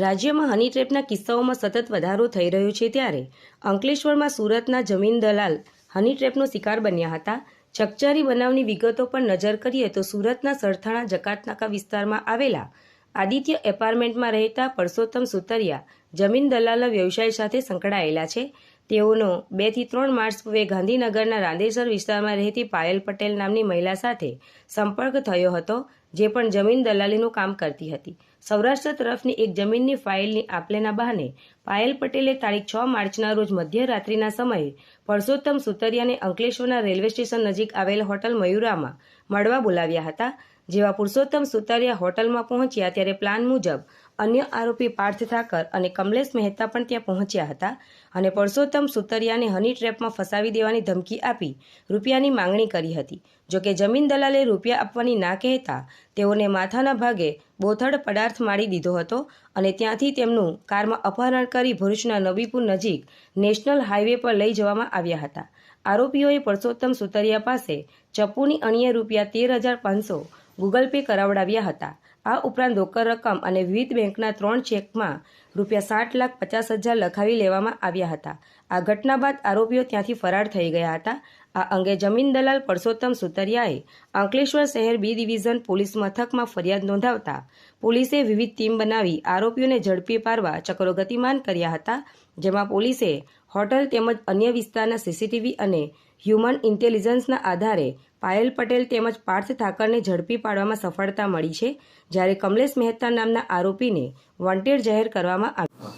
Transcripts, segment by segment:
રાજ્યમાં હની ટ્રેપના કિસ્સાઓમાં સતત વધારો થઈ રહ્યો છે ત્યારે અંકલેશ્વરમાં સુરતના જમીન દલાલ હની ટ્રેપનો શિકાર બન્યા હતા. ચકચારી બનાવની વિગતો પર નજર કરીએ તો સુરતના સરથાણા જકાતનાકા વિસ્તારમાં આવેલા આદિત્ય એપાર્ટમેન્ટમાં રહેતા પરસોત્તમ સુતરિયા જમીન દલાલના વ્યવસાય સાથે સંકળાયેલા છે. તેઓનો બેથી ત્રણ માર્ચ પૂર્વે ગાંધીનગરના રાંદેસર વિસ્તારમાં રહેતી પાયલ પટેલ નામની મહિલા સાથે સંપર્ક થયો હતો, જે પણ જમીન દલાલીનું કામ કરતી હતી. સૌરાષ્ટ્ર તરફની એક જમીનની ફાઇલની આપલેના બહાને પાયલ પટેલે તારીખ છ માર્ચના રોજ મધ્યરાત્રિના સમયે પરસોત્તમ સુતરિયાને અંકલેશ્વરના રેલવે સ્ટેશન નજીક આવેલ હોટલ મયુરામાં મળવા બોલાવ્યા હતા, જેવા પુરુષોત્તમ સુતરિયા હોટલમાં પહોંચ્યા ત્યારે પ્લાન મુજબ અન્ય આરોપી પાર્થ ઠાકર અને કમલેશ મહેતા પણ ત્યાં પહોંચ્યા હતા અને પરસોત્તમ સુતરિયાને હની ટ્રેપમાં ફસાવી દેવાની ધમકી આપી રૂપિયાની માંગણી કરી હતી. જોકે જમીન દલાલે રૂપિયા આપવાની ના કહેતા તેઓને માથાના ભાગે બોથડ પદાર્થ મારી દીધો હતો અને ત્યાંથી તેમનું કારમાં અપહરણ કરી ભરૂચના નબીપુર નજીક નેશનલ હાઈવે પર લઈ જવામાં આવ્યા હતા. આરોપીઓએ પરસોત્તમ સુતરિયા પાસે ચપ્પુની અણીએ રૂપિયા તેર હજાર પાંચસો ગૂગલ પે કરાવડાવ્યા હતા. આ ઉપરાંત રોકડ રકમ અને વિવિધ બેંકના ત્રણ ચેકમાં રૂપિયા સાઠ લાખ પચાસ હજાર લખાવી લેવામાં આવ્યા હતા. આ ઘટના બાદ આરોપીઓ ત્યાંથી ફરાર થઈ ગયા હતા. આ અંગે જમીન દલાલ પરસોત્તમ સુતરિયાએ અંકલેશ્વર શહેર બી ડિવિઝન પોલીસ મથકમાં ફરિયાદ નોંધાવતા પોલીસે વિવિધ ટીમ બનાવી આરોપીઓને ઝડપી પાડવા ચક્રો ગતિમાન કર્યા હતા, જેમાં પોલીસે હોટલ તેમજ અન્ય વિસ્તારના સીસીટીવી અને હ્યુમન ઇન્ટેલિજન્સના આધારે પાયલ પટેલ તેમજ પાર્થ ઠાકરને ઝડપી પાડવામાં સફળતા મળી છે, જ્યારે કમલેશ મહેતા નામના આરોપીને વોન્ટેડ જાહેર કરવામાં આવ્યો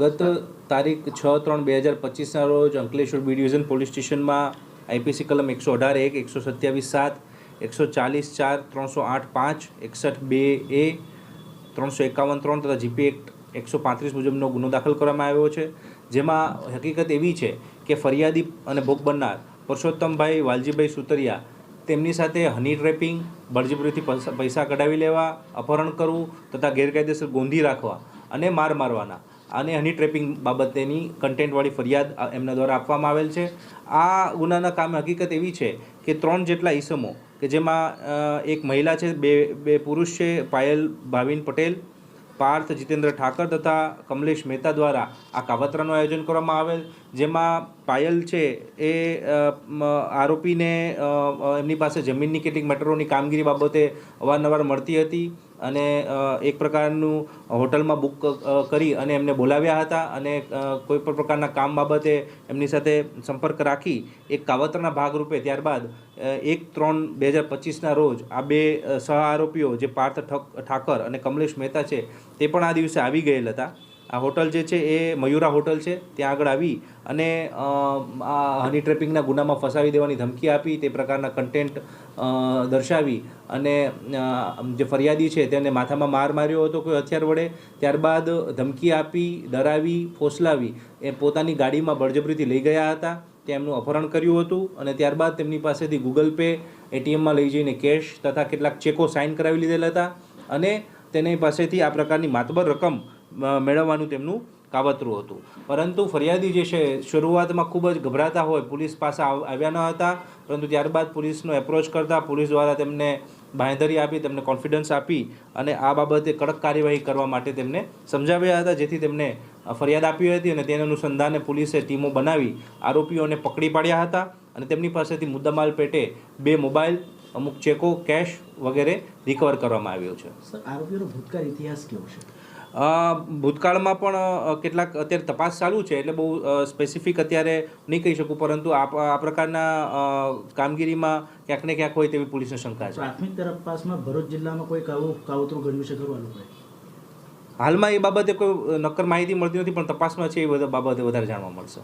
ગત તારીખ છ ત્રણ બે હજાર પચીસના રોજ અંકલેશ્વર બી ડિવિઝન પોલીસ સ્ટેશનમાં આઈપીસી કલમ એકસો અઢાર એક, એકસો સત્યાવીસ સાત, એકસો ચાલીસ ચાર, ત્રણસો આઠ પાંચ, એકસઠ બે એ, ત્રણસો એકાવન ત્રણ તથા જીપી એક્ટ એકસો પાંત્રીસ મુજબનો ગુનો દાખલ કરવામાં આવ્યો છે. જેમાં હકીકત એવી છે કે ફરિયાદી અને ભોગ બનનાર પુરુષોત્તમભાઈ વાલજીભાઈ સુતરિયા તેમની સાથે હની ટ્રેપિંગ બળજબરીથી પૈસા- કઢાવી લેવા, અપહરણ કરવું તથા ગેરકાયદેસર ગોંધી રાખવા અને માર મારવાના. અને હની ટ્રેપિંગ બાબતેની કન્ટેન્ટવાળી ફરિયાદ એમના દ્વારા આપવામાં આવેલ છે. આ ગુનાના કામે હકીકત એવી છે કે ત્રણ જેટલા ઈસમો કે જેમાં એક મહિલા છે, બે બે પુરુષ છે, પાયલ ભાવિન પટેલ પાર્થ જીતેન્દ્ર ઠાકર તથા કમલેશ મહેતા દ્વારા આ કાવતરાનું આયોજન કરવામાં આવેલ. જેમાં પાયલ છે એ આરોપીને એમની પાસે જમીનની કેટલીક મેટરોની કામગીરી બાબતે અવારનવાર મળતી હતી. અને એક પ્રકારનું હોટલમાં બુક કરી અને એમને બોલાવ્યા હતા અને કોઈ પણ પ્રકારના કામ બાબતે એમની સાથે સંપર્ક રાખી એક કાવતરના ભાગરૂપે ત્યારબાદ એક ત્રણ બે હજાર પચીસના રોજ આ બે સહ આરોપીઓ જે પાર્થ ઠક- ઠાકર અને કમલેશ મહેતા છે તે પણ આ દિવસે આવી ગયેલ હતા. આ હોટલ જે છે એ મયુરા હોટલ છે. ત્યાં આગળ આવી અને આ હની ટ્રેપિંગના ગુનામાં ફસાવી દેવાની ધમકી આપી, તે પ્રકારના કન્ટેન્ટ દર્શાવી અને જે ફરિયાદી છે તેને માથામાં માર માર્યો હતો કોઈ હથિયાર વડે. ત્યારબાદ ધમકી આપી, ડરાવી, ફોસલાવી, એ પોતાની ગાડીમાં બળજબરીથી લઈ ગયા હતા. તેમનું અપહરણ કર્યું હતું અને ત્યારબાદ તેમની પાસેથી ગૂગલ પે એટીએમમાં લઈ જઈને કેશ તથા કેટલાક ચેકો સાઇન કરાવી લીધેલા હતા અને તેની પાસેથી આ પ્રકારની માતબર રકમ મેળવવાનું તેમનું કાવતરું હતું. પરંતુ ફરિયાદી જે છે, શરૂઆતમાં ખૂબ જ ગભરાતા હોય, પોલીસ પાસે આવ- આવ્યા ન હતા, પરંતુ ત્યારબાદ પોલીસનો એપ્રોચ કરતા પોલીસ દ્વારા તેમને બાંધરી આપી, તેમને કોન્ફિડન્સ આપી અને આ બાબતે કડક કાર્યવાહી કરવા માટે તેમને સમજાવ્યા હતા, જેથી તેમને ફરિયાદ આપી હતી અને તેના અનુસંધાને પોલીસે ટીમો બનાવી, આરોપીઓને પકડી પાડ્યા હતા અને તેમની પાસેથી મુદ્દામાલ પેટે બે મોબાઈલ, અમુક ચેકો, કેશ વગેરે રિકવર કરવામાં આવ્યો છે. આરોપીઓનો ભૂતકાળ ઇતિહાસ કેવો છે? ભૂતકાળમાં પણ કેટલાક અત્યારે તપાસ ચાલુ છે એટલે બહુ સ્પેસિફિક અત્યારે નહીં કહી શકું પરંતુ આ આ પ્રકારના કામગીરીમાં ક્યાંક ને ક્યાંક હોય તેવી પોલીસને શંકા છે. પ્રાથમિક તપાસમાં ભરૂચ જિલ્લામાં કોઈ કાવું કાવતરું ઘડ્યું છે ખરું હાલમાં એ બાબતે કોઈ નક્કર માહિતી મળતી નથી પણ તપાસમાં છે એ બધા બાબતે વધારે જાણવા મળશે.